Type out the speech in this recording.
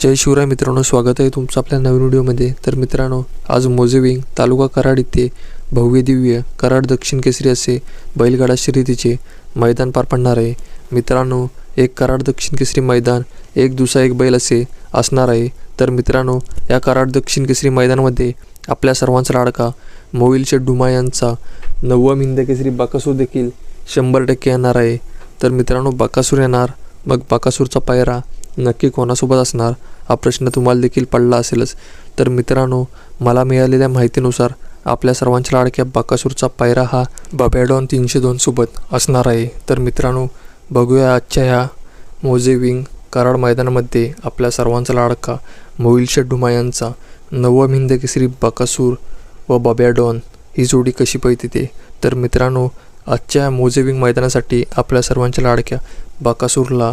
जय शिवराय मित्रांनो स्वागत आहे तुमचं आपल्या नवीन व्हिडिओमध्ये. तर मित्रांनो आज मोजेविंग तालुका कराड इथे भव्य दिव्य कराड दक्षिण केसरी असे बैलगाडा शर्यतीचे मैदान पार पडणार आहे. मित्रांनो एक कराड दक्षिण केसरी मैदान एक दुसरा एक बैल असे असणार आहे. तर मित्रांनो या कराड दक्षिण केसरी मैदानामध्ये आपल्या सर्वांचा लाडका मोविल शेठ डुमा यांचा नववा हिंद केसरी बाकासूर देखील शंभर टक्के येणार आहे. तर मित्रांनो बाकासूर येणार मग बाकासूरचा पायरा नक्की कोणासोबत असणार? हा प्रश्न तुम्हाला देखील पडला असेलच. तर मित्रांनो मला मिळालेल्या माहितीनुसार आपल्या सर्वांच्या लाडक्या बाकासूरचा पायरा हा बबॅडॉन तीनशे दोनसोबत असणार आहे. तर मित्रांनो बघूया आजच्या ह्या मोजे विंग कराड मैदानामध्ये आपल्या सर्वांचा लाडका मोईल शेठ यांचा नवम हिंद केसरी बकासूर व बबॅडॉन ही जोडी कशी पळते ते? तर मित्रांनो आजच्या मोजेविंग मैदानासाठी आपल्या सर्वांच्या लाडक्या बाकासूरला